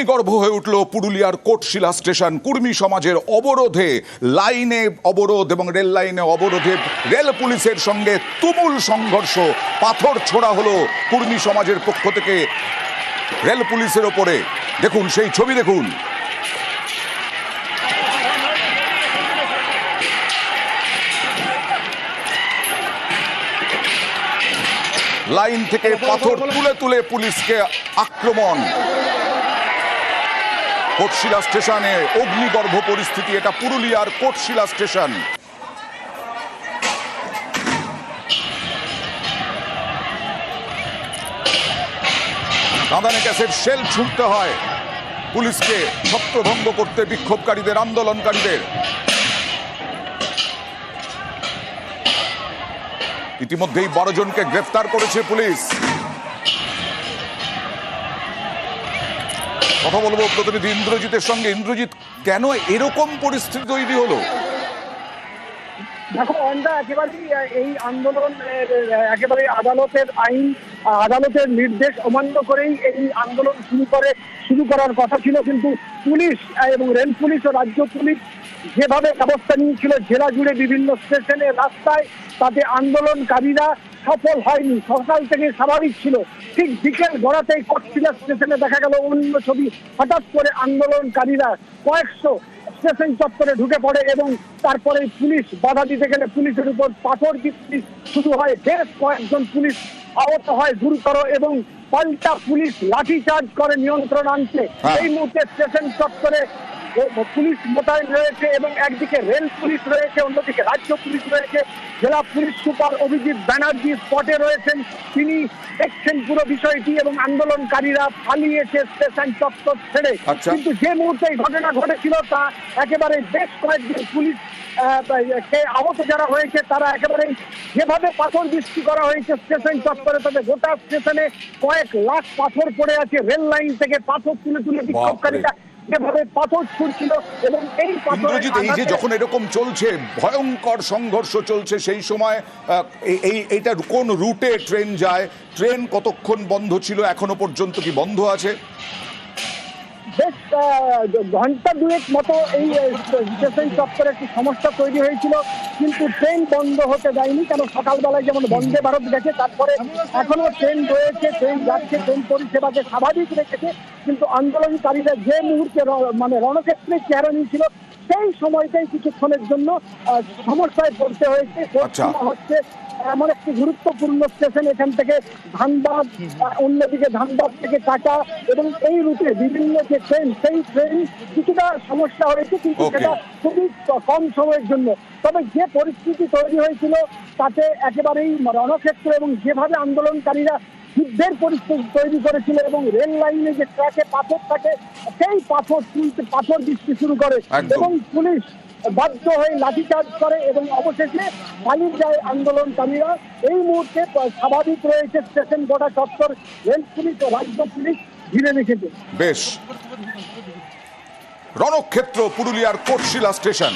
অগ্নিগর্ভ হয়ে উঠল পুরুলিয়ার কোটশিলা স্টেশন। কুর্মী সমাজের অবরোধে লাইনে অবরোধ এবং রেল লাইনে অবরোধে রেল পুলিশের সঙ্গে তুমুল সংঘর্ষ। পাথর ছোড়া হলো কুর্মী সমাজের পক্ষ থেকে রেল পুলিশের ওপরে। দেখুন সেই ছবি দেখুন। লাইন থেকে পাথর তুলে তুলে পুলিশকে আক্রমণ। কোটশিলা স্টেশনে অগ্নিগর্ভ পরিস্থিতি, এটা পুরুলিয়ার কোটশিলা স্টেশন। কাঁদানে গ্যাসের শেল ছুটতে হয়। পুলিশকে ছত্রভঙ্গ করতে বিক্ষোভকারীদের, আন্দোলনকারীদের। ইতিমধ্যেই বারো জনকে গ্রেফতার করেছে পুলিশ। কথা বলব প্রতিনিধি ইন্দ্রজিতের সঙ্গে। ইন্দ্রজিৎ, কেন এরকম পরিস্থিতি তৈরি হলো? দেখো অন্ধা একেবারেই এই আন্দোলন একেবারে আদালতের আইন আদালতের নির্দেশ অমান্য করেই এই আন্দোলন শুরু করে, শুরু করার কথা ছিল। কিন্তু পুলিশ এবং রেল পুলিশ ও রাজ্য পুলিশ যেভাবে ব্যবস্থা নিয়েছিল, জেলা জুড়ে বিভিন্ন স্টেশনে, রাস্তায়, তাতে আন্দোলনকারীরা সফল হয়নি। সকাল থেকে স্বাভাবিক ছিল। ঠিক বিকেল গড়াতেই কচ্ছিলা স্টেশনে দেখা গেল অন্য ছবি। হঠাৎ করে আন্দোলনকারীরা কয়েকশো স্টেশন চত্বরে ঢুকে পড়ে এবং তারপরে পুলিশ বাধা দিতে গেলে পুলিশের উপর পাথর বৃষ্টি শুরু হয়। বেশ কয়েকজন পুলিশ আহত হয় গুরুতর এবং পাল্টা পুলিশ লাঠিচার্জ করে নিয়ন্ত্রণ আনছে হ্যাঁ। এই মুহূর্তে স্টেশন চত্বরে পুলিশ মোতায়েন রয়েছে এবং একদিকে রেল পুলিশ রয়েছে অন্যদিকে রাজ্য পুলিশ রয়েছে। জেলা পুলিশ সুপার অভিজিৎ ব্যানার্জি স্পটে রয়েছেন। তিনি দেখছেন পুরো বিষয়টি এবং আন্দোলনকারীরা পালিয়েছে স্টেশন চত্বর ছেড়ে। আচ্ছা। কিন্তু যে মুহূর্তে এই ঘটনা ঘটেছিল তা একেবারে বেশ কয়েকজন পুলিশ আহ, আহত যারা হয়েছে তারা একেবারে যেভাবে পাথর বৃষ্টি করা হয়েছে স্টেশন চত্বরে তবে গোটা স্টেশনে কয়েক লাখ পাথর পড়ে আছে। রেল লাইন থেকে পাথর তুলে তুলে বিক্ষোভকারীরা যেভাবে পাথর এবং এই পাথর এই যে যখন এরকম চলছে ভয়ঙ্কর সংঘর্ষ চলছে সেই সময় এই- এই এইটা কোন রুটে ট্রেন যায়? ট্রেন কতক্ষণ বন্ধ ছিল? এখনও পর্যন্ত কি বন্ধ আছে? বেশ ঘণ্টা দুয়েক মতো এই স্টেশন চত্বরে একটি সমস্যা তৈরি হয়েছিল কিন্তু ট্রেন বন্ধ হতে দেয়নি কেন সকালবেলায় যেমন বন্দে ভারত গেছে তারপরে এখনও ট্রেন রয়েছে ট্রেন যাচ্ছে ট্রেন পরিষেবাকে স্বাভাবিক রেখেছে। কিন্তু আন্দোলনকারীরা যে মুহূর্তে মানে রণক্ষেত্রে চেহারা নিয়েছিল সেই সময়টাই কিছুক্ষণের জন্য সমস্যায় পড়তে হয়েছে। আচ্ছা। হচ্ছে এমন একটি গুরুত্বপূর্ণ স্টেশন এখান থেকে ধানবাদ অন্যদিকে ধানবাদ থেকে টাটা এবং এই রুটে বিভিন্ন যে ট্রেন সেই ট্রেন কিছুটা সমস্যা হয়েছে কিন্তু সেটা খুবই কম সময়ের জন্য। তবে যে পরিস্থিতি তৈরি হয়েছিল তাতে একেবারেই রণক্ষেত্র এবং যেভাবে আন্দোলনকারীরা যুদ্ধের পরিস্থিতি তৈরি করেছিল এবং রেল লাইনে যে ট্র্যাকে পাথর থাকে সেই পাথর তুলতে পাথর বৃষ্টি শুরু করে। এবং পুলিশ বাধ্য হয়ে লাঠিচার্জ করে এবং অবশেষে পালিয়ে যায়। আন্দোলনকারীরা এই মুহূর্তে স্বাভাবিক রয়েছে স্টেশন গোটা চত্বর রেল পুলিশ ও রাজ্য পুলিশ ঘিরে রেখেছে। বেশ। রণক্ষেত্র পুরুলিয়ার কোটশিলা স্টেশন।